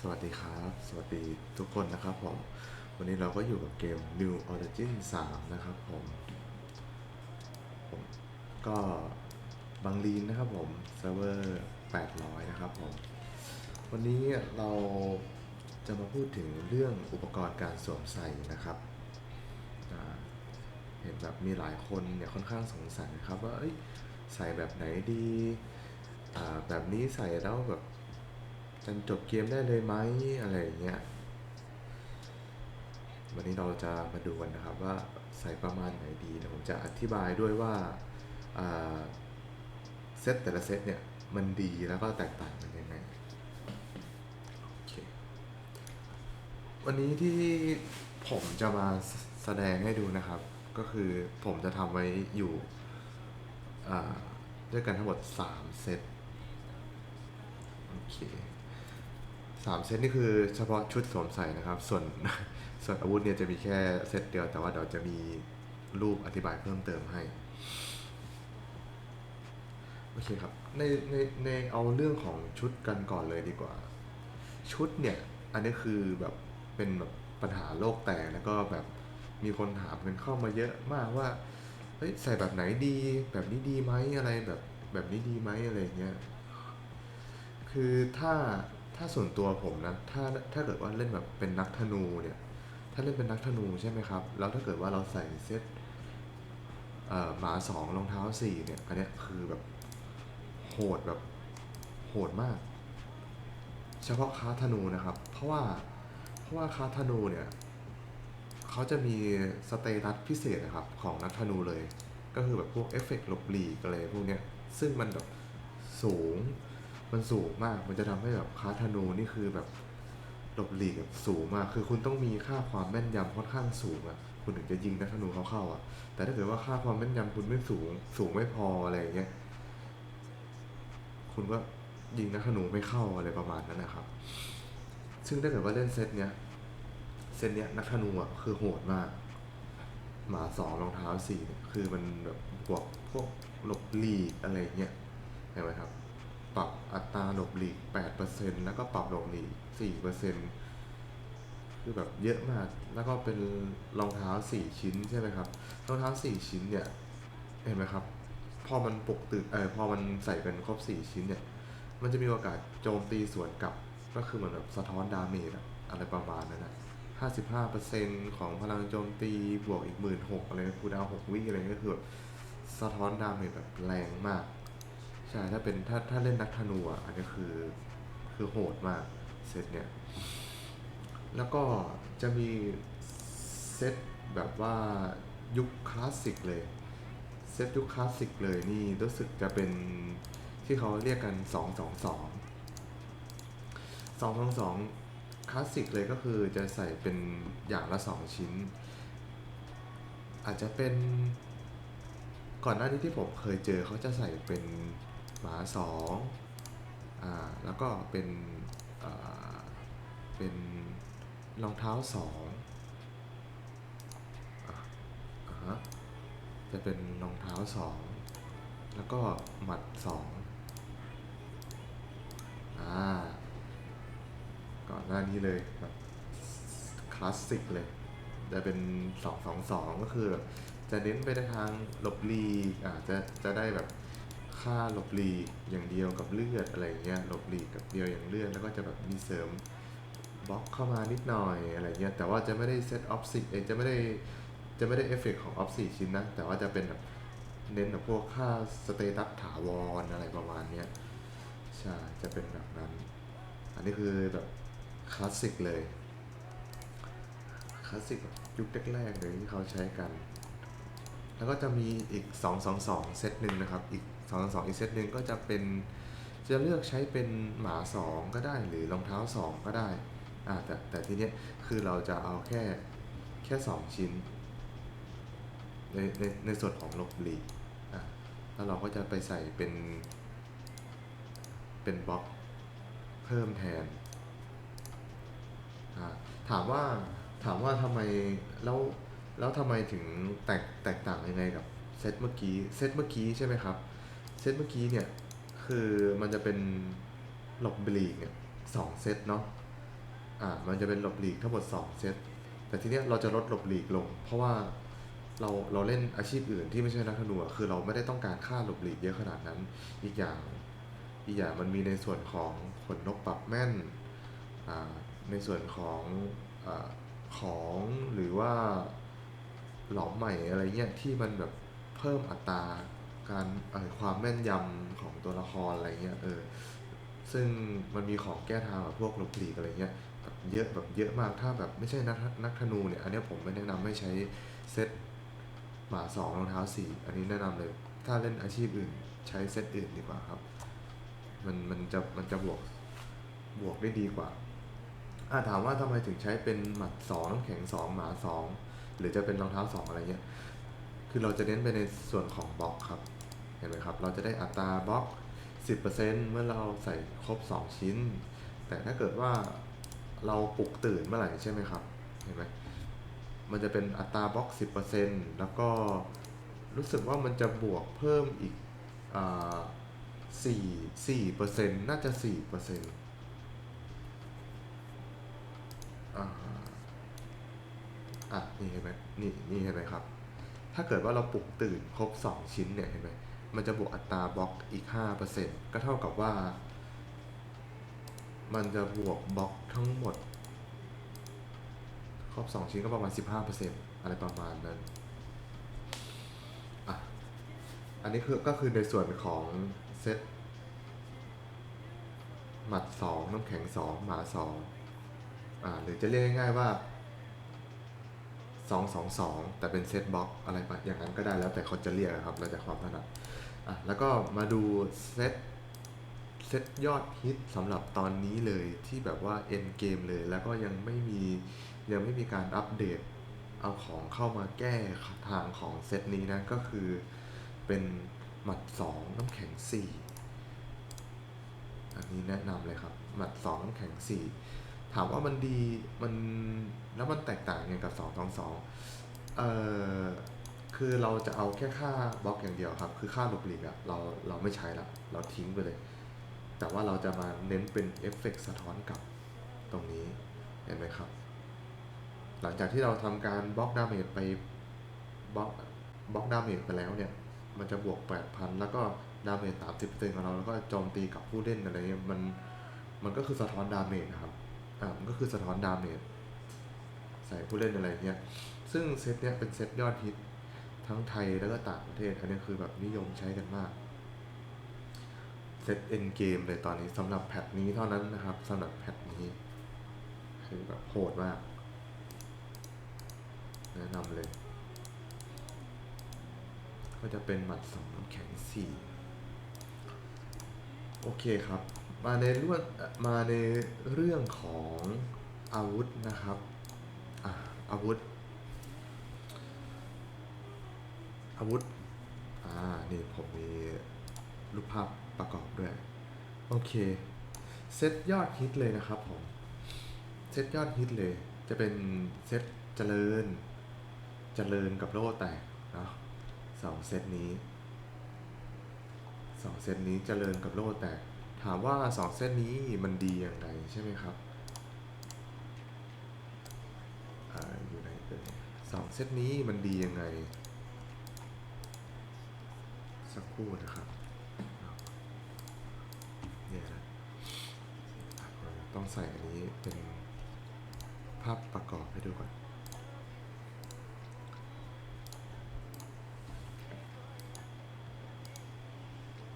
สวัสดีครับ สวัสดีทุกคนนะครับผม วันนี้เราก็อยู่กับเกม New Origin 3 นะครับผมผมก็บางลีนนะครับผมเซิร์ฟเวอร์ 800 นะครับผม วันนี้เราจะมาพูดถึงเรื่องอุปกรณ์การสวมใส่นะครับเห็นแบบมีหลายคนเนี่ยค่อนข้างสงสัยนะครับว่าใส่แบบไหนดีแบบนี้ใส่แล้วแบบ จนจบเกมได้เลยไหมอะไรอย่างเงี้ย วันนี้เราจะมาดูกันนะครับว่าใส่ประมาณไหนดีเดี๋ยวผมจะอธิบายด้วยว่าเซตแต่ละเซตเนี่ยมันดีแล้วก็แตกต่างกันยังไง วันนี้ที่ผมจะมาแสดงให้ดูนะครับ ก็คือผมจะทำไว้อยู่ด้วยกันทั้งหมด 3 เซตโอเค สามเซตนี่คือเฉพาะชุดสวมใส่นะครับ ส่วนส่วนอาวุธเนี่ยจะมีแค่เซตเดียว แต่ว่าเดี๋ยวจะมีรูปอธิบายเพิ่มเติมให้ โอเคครับ ในในในเอาเรื่องของชุดกันก่อนเลยดีกว่า ชุดเนี่ย อันนี้คือแบบเป็นแบบปัญหาโลกแตกแล้วก็แบบมีคนถามกันเข้ามาเยอะมากว่าเฮ้ยใส่แบบไหนดี แบบนี้ดีไหมอะไรแบบแบบนี้ดีไหมอะไรเงี้ยคือถ้า ถ้าส่วนตัวผมนะ ถ้าถ้าเกิดว่าเล่นแบบเป็นนักธนูเนี่ย ถ้าเล่นเป็นนักธนูใช่ไหมครับ แล้วถ้าเกิดว่าเราใส่เซตเอ่อหมาสองรองเท้าสี่เนี่ย อันเนี้ยคือแบบโหดแบบโหดมาก เฉพาะคาธนูนะครับ เพราะว่าเพราะว่าคาธนูเนี่ยเขาจะมีสเตตัสพิเศษนะครับของนักธนูเลย ก็คือแบบพวกเอฟเฟกต์หลบหลีกอะไรพวกเนี้ยซึ่งมันแบบสูง มันสูงมาก มันจะทำให้แบบคาธนูนี่คือแบบหลบหลีกแบบสูงมาก คือคุณต้องมีค่าความแม่นยำค่อนข้างสูงอะ่ะ คุณถึงจะยิงนักธนูเขาเข้าอะ แต่ถ้าเกิดว่าค่าความแม่นยำคุณไม่สูง สูงไม่พออะไรอย่างเงี้ย คุณก็ยิงนักธนูไม่เข้าอะไรประมาณนั้นนะครับ ซึ่งถ้าเกิดว่าเล่นเซตเนี้ย เซตเนี้ยนักธนูอะคือโหดมาก หมาสองรองเท้าสี่เนี่ยคือมันแบบบวกพวกหลบหลีกอะไรเงี้ยเห็นไหมครับ ปรับอัตราหลบหลีกแปดเปอร์เซ็นแล้วก็ปรับหลบหลีกสี่เปอร์เซ็นคือแบบเยอะมาก แล้วก็เป็นรองเท้าสี่ชิ้นใช่ไหมครับ รองเท้าสี่ชิ้นเนี่ย เห็นไหมครับ พอมันปกตึกเออพอมันใส่เป็นครบสี่ชิ้นเนี่ย มันจะมีโอกาสโจมตีสวนกลับ ก็คือเหมือนแบบสะท้อนดาเมจอะอะไรประมาณนั้นนะห้าสิบห้าเปอร์เซ็นของพลังโจมตีบวกอีกหมื่นหกอะไรคูดาวน์หกวิอะไรก็คือแบบสะท้อนดาเมจแบบแรงมาก ใช่ถ้าเป็นถ้าถ้าเล่นนักธนูอะอันนี้คือคือโหดมากเซตเนี่ย แล้วก็จะมีเซตแบบว่ายุคคลาสสิกเลย เซตยุคคลาสสิกเลยนี่รู้สึกจะเป็นที่เขาเรียกกัน 2 2 2 2 2 2คลาสสิกเลยก็คือจะใส่เป็นอย่างละ 2 ชิ้น อาจจะเป็นก่อนหน้านี้ที่ผมเคยเจอเขาจะใส่เป็นาสองอ่าแล้วก็เป็นอ่าเป็นรองเท้าสองอ่าจะเป็นรองเท้าสองแล้วก็หมัดสองอ่าก่อนหน้านี้เลยแบบคลาสสิกเลย จะเป็นสองสองสองก็คือแบบจะเน้นไปในทางหลบลีอ่าจะจะได้แบบ ค่าหลบหลีกอย่างเดียวกับเลือดอะไรเงี้ยหลบหลีกกับเดียวอย่างเลือดแล้วก็จะแบบมีเสริมบล็อกเข้ามานิดหน่อยอะไรเงี้ยแต่ว่าจะไม่ได้เซตออฟซิเอยจะไม่ได้จะไม่ได้เอฟเฟกของออฟสี่ชิ้นนะแต่ว่าจะเป็นแบบเน้นแบบพวกค่าสเตตัสถาวรอะไรประมาณเนี้ยใช่จะเป็นแบบนั้น อันนี้คือแบบคลาสสิกเลยคลาสสิกแบบยุคแรกๆเลยที่เขาใช้กัน แล้วก็จะมีอีก 2 2 2 เซตหนึ่งนะครับอีก 2 2 2อีกเซตหนึ่งก็จะเป็นจะเลือกใช้เป็นหมา2ก็ได้หรือรองเท้า2ก็ได้อ่าแต่แต่ทีเนี้ยคือเราจะเอาแค่แค่2ชิ้นในในในส่วนของลบหลีอะแล้วเราก็จะไปใส่เป็น เป็นบล็อกเพิ่มแทนอ่าถามว่าถามว่าทำไมแล้วแล้วทำไมถึงแตกแตกต่างยังไงกับเซตเมื่อกี้เซตเมื่อกี้ใช่ไหมครับ ตเมื่อกี้เนี่ย คือมันจะเป็นหลบบลีกเนี่ยสองเซตเนาะอ่ามันจะเป็นหลบหลีกทั้งหมด2เซตแต่ทีเนี้ยเราจะลดหลบหลีกลง เพราะว่าเราเราเล่นอาชีพอื่นที่ไม่ใช่นักธนูคือเราไม่ได้ต้องการค่าหลบหลีกเยอะขนาดนั้น อีกอย่างอีกอย่างมันมีในส่วนของขนนกปรับแม่นอ่าในส่วนของอาของหรือว่าหลอมใหม่อะไรเงี้ยที่มันแบบเพิ่มอัตรา การความแม่นยำของตัวละครอะไรเงี้ยเออซึ่งมันมีของแก้ทางแบบพวกหลบหลีกอะไรเงี้ยแบบเยอะแบบเยอะมากถ้าแบบไม่ใช่นักนักธนูเนี่ยอันนี้ผมไม่แนะนำให้ใช้เซตหมาสองรองเท้าสี่อันนี้แนะนำเลย ถ้าเล่นอาชีพอื่นใช้เซตอื่นดีกว่าครับ มันมันจะมันจะบวกบวกได้ดีกว่าอ่าถามว่าทำไมถึงใช้เป็นหมัดสองน้ำแข็งสองหมาสองหรือจะเป็นรองเท้าสองอะไรเงี้ย คือเราจะเน้นไปในส่วนของบล็อกครับ เห็นไหมครับ เราจะได้อัตราบล็อก 10%เมื่อเราใส่ครบ 2 ชิ้น แต่ถ้าเกิดว่าเราปลุกตื่นเมื่อไหร่ใช่ไหมครับ เห็นไหมมันจะเป็นอัตราบล็อก 10%แล้วก็รู้สึกว่ามันจะบวกเพิ่มอีกอ่าสี่สี่เปอร์เซ็นต์น่าจะสี่เปอร์เซ็นต์อ่าอะนี่เห็นไหมนี่นี่เห็นไหมครับ ถ้าเกิดว่าเราปลุกตื่นครบ2ชิ้นเนี่ยเห็นไหม มันจะบวกอัตราบล็อกอีก 5%ก็เท่ากับว่า มันจะบวกบล็อกทั้งหมด ครบ2 ชิ้นก็ประมาณ 15%อะไรประมาณนั้นอะอันนี้คือก็คือในส่วนของเซตหมัด 2 น้ำแข็ง 2 หมา 2 อ่าหรือจะเรียกง่ายๆว่าสองสองสองแต่เป็นเซตบล็อกอะไรแบบอย่างนั้นก็ได้แล้วแต่คนจะเรียกอะครับ แล้วแต่ความถนัด อะแล้วก็มาดูเซตเซตยอดฮิตสำหรับตอนนี้เลยที่แบบว่าเอ็นเกมเลย แล้วก็ยังไม่มียังไม่มีการอัปเดต เอาของเข้ามาแก้ทางของเซตนี้นะก็คือเป็นหมัดสองน้ำแข็งสี่อันนี้แนะนำเลยครับ หมัดสองน้ำแข็งสี่ถามว่ามันดีมันแล้วมันแตกต่างยังไงกับ 2 2 2เอ่อ คือเราจะเอาแค่ค่าบล็อกอย่างเดียวครับ คือค่าหลบหลีกอะเราเราไม่ใช้ละเราทิ้งไปเลย แต่ว่าเราจะมาเน้นเป็นเอฟเฟกต์สะท้อนกลับตรงนี้เห็นไหมครับ หลังจากที่เราทำการบล็อกดาเมจไปบล็อกบล็อกดาเมจไปแล้วเนี่ย มันจะบวก 8,000 แล้วก็ดาเมจ30%ของเราแล้วก็โจมตีกับผู้เล่นอะไรเงี้ยมันมันก็คือสะท้อนดาเมจนะครับอ่ามันก็คือสะท้อนดาเมจใส่ผู้เล่นอะไรเงี้ยซึ่งเซตเนี้ยเป็นเซตยอดฮิต ทั้งไทยแล้วก็ต่างประเทศ อันนี้คือแบบนิยมใช้กันมากเซตเอ็นเกมเลยตอนนี้สำหรับแพทนี้เท่านั้นนะครับสำหรับแพทนี้ คือแบบโหดมาก แนะนำเลย ก็จะเป็นหมัดสองแข็งสี่โอเคครับ มาในรื่องมาในเรื่องของอาวุธนะครับอะอาวุธ อาวุธ อ่า นี่ผมมีรูปภาพประกอบด้วย โอเค เซตยอดฮิตเลยนะครับผม เซตยอดฮิตเลย จะเป็นเซตเจริญ เจริญกับโล่แตกเนาะสองเซตนี้สองเซตนี้เจริญกับโล่แตก ถามว่าสองเซตนี้มันดีอย่างไรใช่ไหมครับอ่าอยู่ไหนเอ่ยสองเซตนี้มันดียังไง คู่นะครับเนี่ยนะต้องใส่อันนี้เป็นภาพประกอบให้ดูก่อน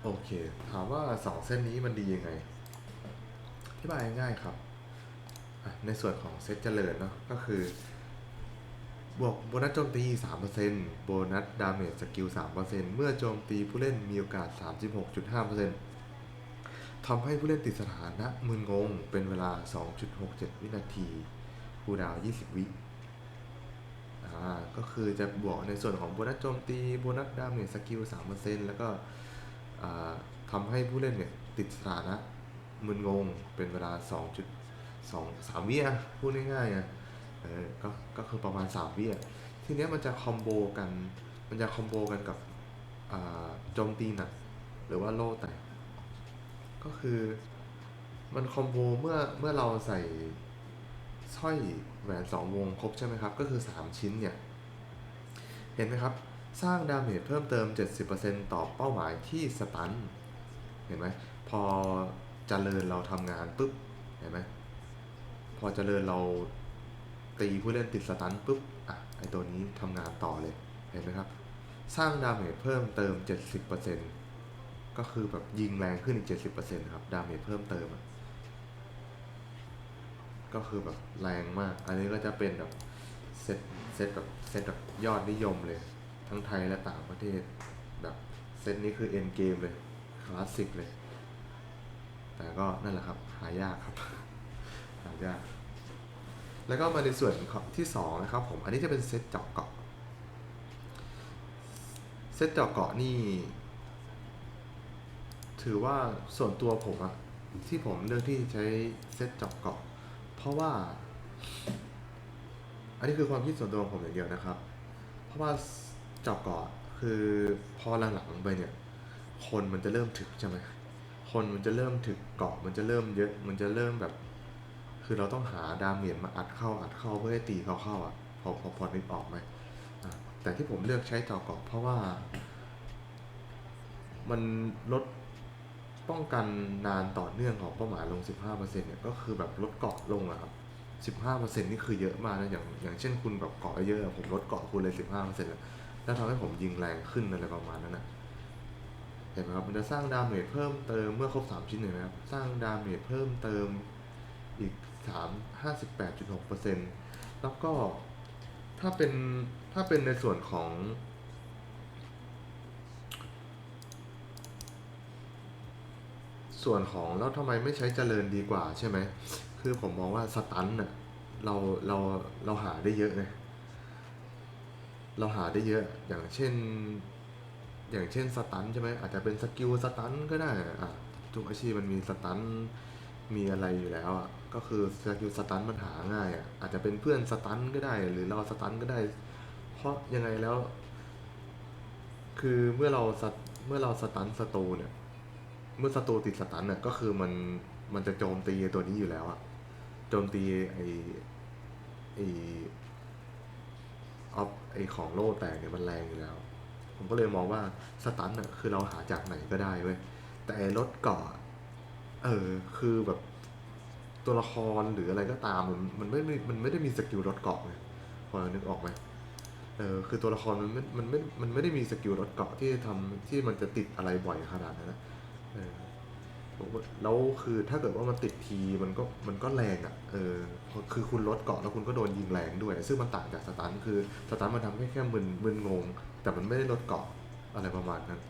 โอเค ถามว่าสองเส้นนี้มันดียังไงอธิบายง่ายครับ ในส่วนของเซตเจริญเนาะก็คือ บวกโบนัสโจมตี 3%โบนัสดาเมจสกิล 3%เมื่อโจมตีผู้เล่นมีโอกาส 36.5%ทำให้ผู้เล่นติดสถานะมึนงง เป็นเวลา 2.67 วินาทีคูดาว 20 วิอ่าก็คือจะบวกในส่วนของโบนัสโจมตี โบนัสดาเมจสกิล 3%แล้วก็ทำให้ผู้เล่นเนี่ยติดสถานะมึนงง เป็นเวลา 2.2 3วิอะพูดง่ายๆอะ เออก็ก็คือประมาณ3วิอะทีเนี้ยมันจะคอมโบกัน มันจะคอมโบกันกับโจมตีหนักหรือว่าโล่แตกก็คือมันคอมโบเมื่อเมื่อเราใส่สร้อยแหวนสองวงครบใช่ไหมครับ ก็คือ 3 ชิ้นเนี่ย เห็นไหมครับ สร้างดาเมจเพิ่มเติม 70%ต่อเป้าหมายที่สตัน เห็นไหม พอจเจริญเราทำงานปุ๊บ เห็นไหม พอจเจริญเรา ตีผู้เล่นติดสตันปุ๊บอะไอตัวนี้ทำงานต่อเลยเห็นไหมครับ สร้างดาเมจเพิ่มเติม 70%ก็คือแบบยิงแรงขึ้นอีก 70%ครับดาเมจเพิ่มเติม ก็คือแบบแรงมาก อันนี้ก็จะเป็นแบบเซตเซตแบบเซตแบบยอดนิยมเลย ทั้งไทยและต่างประเทศแบบเซตนี้คือเอ็นเกมเลยคลาสสิกเลย แต่ก็นั่นแหละครับ หายากครับ หายาก แล้วก็มาในส่วนที่สองนะครับผม อันนี้จะเป็นเซตเจาะเกาะ เซตเจาะเกาะนี่ ถือว่าส่วนตัวผมอะที่ผมเลือกที่ใช้เซตเจาะเกาะ เพราะว่า อันนี้คือความคิดส่วนตัวของผมอย่างเดียวนะครับ เพราะว่าเจาะเกาะคือพอหลังๆไปเนี่ย คนมันจะเริ่มถึกใช่ไหมคนมันจะเริ่มถึกเกาะ มันจะเริ่มเยอะ มันจะเริ่มแบบ คือเราต้องหาดาเมจมาอัดเข้าอัดเข้าเพื่อให้ตีเขาเข้าอะพอพอพอนึกออกไหมแต่ที่ผมเลือกใช้จาะเกาะเพราะว่า มันลดป้องกันนานต่อเนื่องของเป้าหมายลง 15%เนี่ยก็คือแบบลดเกาะลงอะครับ15%นี่คือเยอะมากนะอย่างอย่างเช่นคุณแบบเกาะเยอะอะผมลดเกาะคุณเลย 15%แล้วแล้วทำให้ผมยิงแรงขึ้นอะไรประมาณนั้นนะเห็นไหมครับมันจะสร้างดาเมจเพิ่มเติมเมื่อครบ 3 ชิ้นเห็นไหมครับสร้างดาเมจเพิ่มเติมอีก 3 58.6%แล้วก็ถ้าเป็นถ้าเป็นในส่วนของ ส่วนของแล้วทำไมไม่ใช้เจริญดีกว่าใช่ไหม คือผมมองว่าสตันน่ะเราเราเราหาได้เยอะไงเราหาได้เยอะอย่างเช่น อย่างเช่นสตันใช่ไหมอาจจะเป็นสกิลสตันก็ได้อะทุกอาชีพมันมีสตันมีอะไรอยู่แล้วอะ ก็คือสกิลสตันมันหาง่ายอะอาจจะเป็นเพื่อนสตันก็ได้ หรือเราสตันก็ได้ เพราะยังไงแล้ว คือเมื่อเราเมื่อเราสตันสตูเนี่ย เมื่อศัตรูติดสตันเนี่ยก็คือมันมันจะโจมตีตัวนี้อยู่แล้วอะโจมตีไอไอออฟไอของโล่แตกเนี่ยมันแรงอยู่แล้ว ผมก็เลยมองว่าสตันอะคือเราหาจากไหนก็ได้เว้ยแต่รถเกาะเออคือแบบ ตัวละครหรืออะไรก็ตามมันมันไม่มันไม่ได้มีสกิลรถเกาะไงพอนึกออกไหมเออคือตัวละครมันไม่มันไม่มันไม่ได้มีสกิลรถเกาะที่ทำที่มันจะติดอะไรบ่อยขนาดนั้นนะเออแล้วคือถ้าเกิดว่ามันติดทีมันก็มันก็แรงอะเออคือคุณลดเกาะแล้วคุณก็โดนยิงแรงด้วย ซึ่งมันต่างจากสตันคือสตันมันทำแค่แค่มึนมึนงง แต่มันไม่ได้ลดเกาะอะไรประมาณนั้น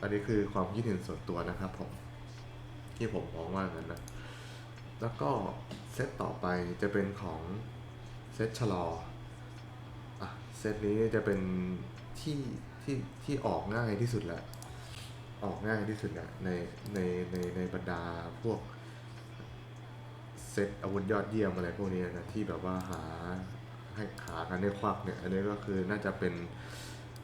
อันนี้คือความคิดเห็นส่วนตัวนะครับผมที่ผมมองว่างั้นนะ แล้วก็เซตต่อไปจะเป็นของเซตชะลออะเซตนี้จะเป็นที่ที่ที่ออกง่ายที่สุดแหละ ออกง่ายที่สุดแหละในในในในบรรดาพวกเซตอาวุธยอดเยี่ยมอะไรพวกนี้นะที่แบบว่าหาให้หากันในควักเนี่ยอันนี้ก็คือน่าจะเป็น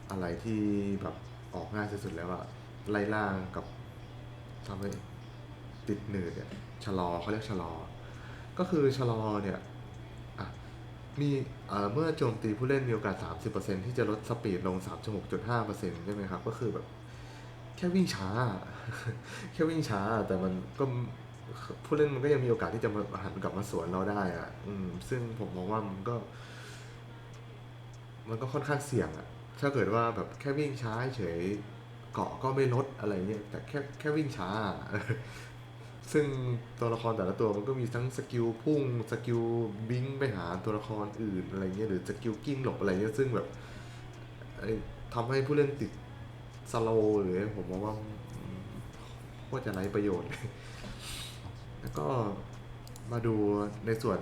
อะไรที่แบบออกง่ายที่สุดแล้วอะไล่ล่างกับทำให้ ติดหนืดเนี่ยชะลอเขาเรียกชะลอ ก็คือชะลอเนี่ยมีเมื่อโจมตีผู้เล่นมีโอกาส 30%ที่จะลดสปีดลง 36.5%ใช่ไหมครับ ก็คือแบบ แค่วิ่งช้า แค่วิ่งช้า แต่มันก็ผู้เล่นมันก็ยังมีโอกาสที่จะมาหันกลับมาสวนเราได้อะอืม ซึ่งผมมองว่ามันก็ มันก็ค่อนข้างเสี่ยงอะถ้าเกิดว่าแบบแค่วิ่งช้าเฉยเกาะก็ไม่ลดอะไรเงี้ยแต่แค่แค่วิ่งช้า ซึ่งตัวละครแต่ละตัวมันก็มีทั้งสกิลพุ่งสกิลบิงไปหาตัวละครอื่นอะไรเงี้ยหรือสกิลกิ้งหลบอะไรเงี้ยซึ่งแบบทำให้ผู้เล่นติดสโลว์หรือผมมองว่าอืมโคตรจะไร้ประโยชน์ แล้วก็มาดูในส่วน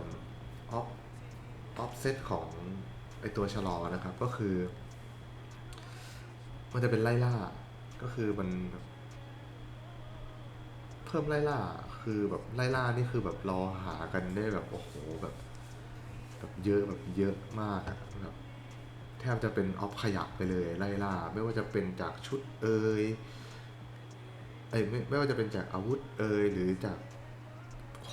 ออฟออฟเซตของไอตัวชะลอนะครับก็คือ มันจะเป็นไล่ล่า ก็คือมัน เพิ่มไล่ล่า คือแบบไล่ล่านี่คือแบบรอหากันได้แบบโอ้โหแบบแบบเยอะแบบเยอะมากอะแบบแทบจะเป็นออฟขยับไปเลยไล่ล่า ไม่ว่าจะเป็นจากชุดเอยเอ้ยไม่ไม่ว่าจะเป็นจากอาวุธเอยหรือจาก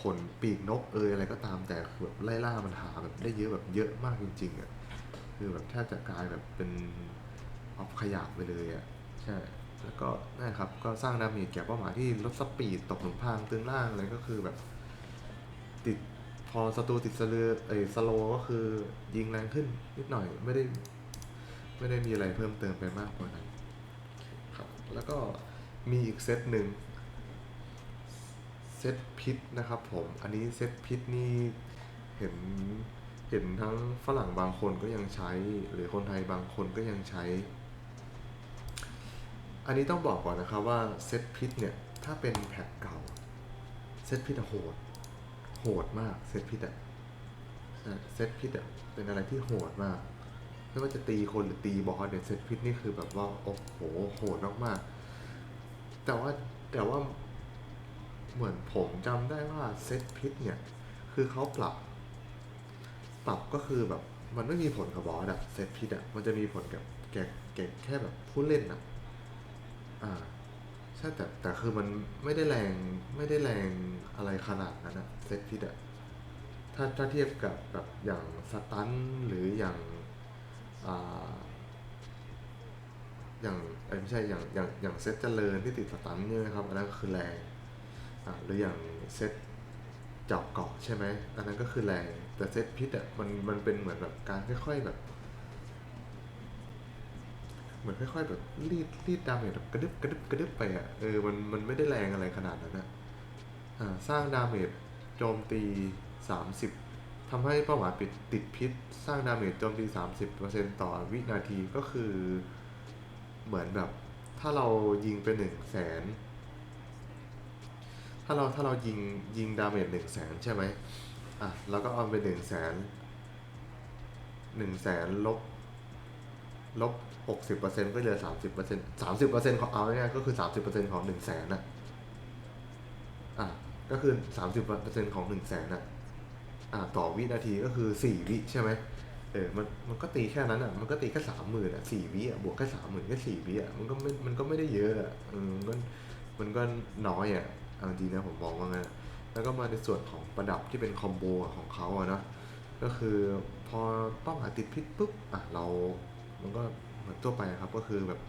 ขนปีกนกเอยอะไรก็ตามแต่แบบไล่ล่ามันหาแบบได้เยอะแบบเยอะมากจริงๆอะคือแบบแทบจะกลายแบบเป็นออฟขยะไปเลยอะใช่ แล้วก็นั่นครับก็สร้างดาเมจแก่เป้าหมายที่ลดสปีดตกหลุมพรางตึงล่างอะไรก็คือแบบติดพอศัตรูติดสลือเอยสโลก็คือยิงแรงขึ้นนิดหน่อยไม่ได้ ไม่ได้มีอะไรเพิ่มเติมไปมากกว่านั้นครับแล้วก็มีอีกเซตหนึ่งเซตพิษนะครับผมอันนี้เซตพิษนี่เห็นเห็นทั้งฝรั่งบางคนก็ยังใช้ หรือคนไทยบางคนก็ยังใช้ อันนี้ต้องบอกก่อนนะครับว่าเซตพิษเนี่ย ถ้าเป็นแพ็คเก่า เซตพิษโหด โหดมากเซตพิษอะเซตพิษอะเป็นอะไรที่โหดมาก ไม่ว่าจะตีคนหรือตีบอสเนี่ยเซตพิษนี่คือแบบว่าโอ้โหโหดมากๆแต่ว่าแต่ว่าเหมือนผมจำได้ว่าเซตพิษเนี่ย คือเขาปรับ ปรับก็คือแบบมันไม่มีผลกับบอสอะเซตพิษอะมันจะมีผลกับแกแกแค่แบบผู้เล่นอะ อ่าใช่แต่แต่คือมันไม่ได้แรงไม่ได้แรงอะไรขนาดนั้นอะเซตพิษอะถ้าถ้าเทียบกับแบบอย่างสตันหรืออย่างอ่าอย่างเอ้ยไม่ใช่อย่างอย่างอย่างเซตเจริญที่ติดสตันเนี่ยนะครับอันนั้นก็คือแรงอ่าหรืออย่างเซตจาะเกาะใช่ไหมอันนั้นก็คือแรงแต่เซตพิษอะมันมันเป็นเหมือนแบบการค่อยๆแบบ เหมือนค่อยๆแบบรีดรีดดาเมจแบบกระดึบกระดึบกระดึบไปอะเออมันมันไม่ได้แรงอะไรขนาดนั้นนะอ่าสร้างดาเมจโจมตี 30ทำให้เป้าหมายปิดติดพิษ สร้างดาเมจโจมตี 30%ต่อวินาทีก็คือเหมือนแบบถ้าเรายิงไปหนึ่งแสนถ้าเราถ้าเรายิงยิงดาเมจหนึ่งแสนใช่ไหมอะเราก็เอาไปหนึ่งแสนหนึ่งแสนลบลบ หกสิบเปอร์เซ็นต์ก็เหลือสามสิบเปอร์เซ็นต์สามสิบเปอร์เซ็นต์ของเอาง่ายๆก็คือสามสิบเปอร์เซ็นต์ของหนึ่งแสนนะอะก็คือสามสิบเปอร์เซ็นต์ของหนึ่งแสนอะอะต่อวินาทีก็คือสี่วิใช่ไหมเออมันมันก็ตีแค่นั้นอะมันก็ตีแค่สามหมื่นอะสี่วิอะบวกแค่สามหมื่นแค่สี่วิอะมันก็ไม่มันก็ไม่ได้เยอะอะเออมันก็มันก็น้อยอะเอาจริงนะผมมองว่างั้นแล้วก็มาในส่วนของประดับที่เป็นคอมโบของเขาอะเนาะก็คือพอเป้าหมาติดพิษปุ๊บอะเรา มันก็ เหมือนทั่วไปครับก็คือแบบ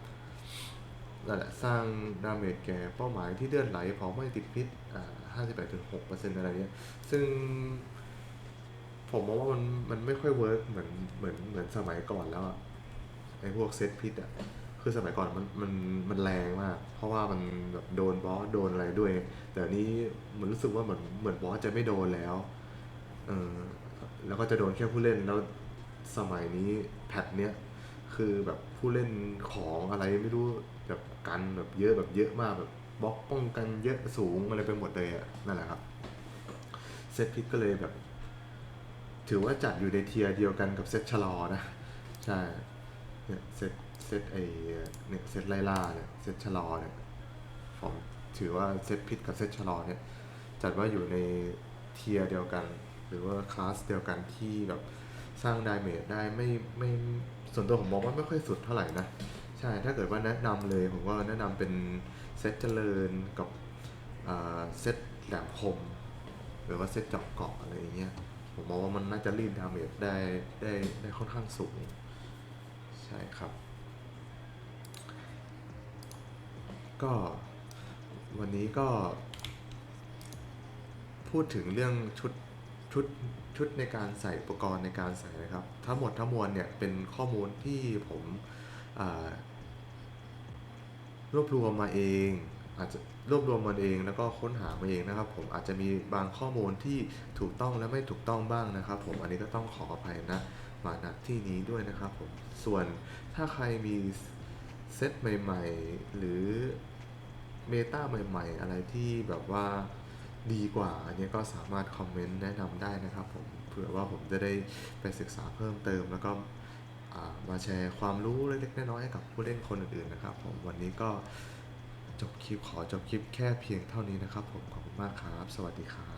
นั่นแหละสร้างดาเมจแก่เป้าหมายที่เลือดไหลพอไม่ติดพิษอ่าห้าสิบแปดถึงหกเปอร์เซ็นต์อะไรเงี้ยซึ่งผมมองว่ามันมันไม่ค่อยเวิร์กเหมือนเหมือนเหมือนสมัยก่อนแล้วอะไอ้พวกเซตพิษอะคือสมัยก่อนมันมันมันแรงมาก เพราะว่ามันแบบโดนบอสโดนอะไรด้วย แต่อันนี้เหมันรู้สึกว่าเหมือนเหมือนบอสจะไม่โดนแล้วเออแล้วก็จะโดนแค่ผู้เล่นแล้วสมัยนี้แพทเนี้ย คือแบบผู้เล่นของอะไรไม่รู้แบบกันแบบเยอะแบบเยอะมากแบบบล็อกป้องกันเยอะสูงอะไรไปหมดเลยอะนั่นแหละครับเซตพิกก็เลยแบบ ถือว่าจัดอยู่ในเทียร์เดียวกันกับเซตชะลอนะ ใช่เนี่ยเซตเซตไอเนี่ยเซตไลล่าเนี่ยเซตชะลอเนี่ยผมถือว่าเซตพิษกับเซตชะลอเนี่ยจัดว่าอยู่ในเทียร์เดียวกัน หรือว่าคลาสเดียวกันที่แบบสร้างดาเมจได้ไม่ไม่ ส่วนตัวผมมองว่าไม่ค่อยสุดเท่าไหร่นะ ใช่ ถ้าเกิดว่าแนะนำเลย ผมว่าแนะนำเป็นเซตเจริญกับเซตแหลมคม หรือว่าเซตเจาะเกาะอะไรอย่างเงี้ย ผมมองว่ามันน่าจะรีดดาเมจได้ได้ได้ค่อนข้างสูง ใช่ครับ ก็วันนี้ก็พูดถึงเรื่องชุด ชุดชุดในการใส่อุปกรณ์ในการใส่นะครับ ทั้งหมดทั้งมวลเนี่ยเป็นข้อมูลที่ผมรวบรวมมาเอง อาจจะรวบรวมมาเองแล้วก็ค้นหามาเองนะครับ ผมอาจจะมีบางข้อมูลที่ถูกต้องและไม่ถูกต้องบ้างนะครับ ผมอันนี้ก็ต้องขออภัยนะมาณที่นี้ด้วยนะครับผมส่วนถ้าใครมีเซตใหม่ ๆ หรือเมตาใหม่ ๆ อะไรที่แบบว่า ดีกว่า อันนี้ก็สามารถคอมเมนต์แนะนำได้นะครับผมเผื่อว่าผมจะได้ไปศึกษาเพิ่มเติม แล้วก็มาแชร์ความรู้เล็กๆน้อยๆให้กับผู้เล่นคนอื่นๆนะครับ ผมวันนี้ก็จบคลิปขอจบคลิปแค่เพียงเท่านี้นะครับ ผมขอบคุณมากครับ สวัสดีครับ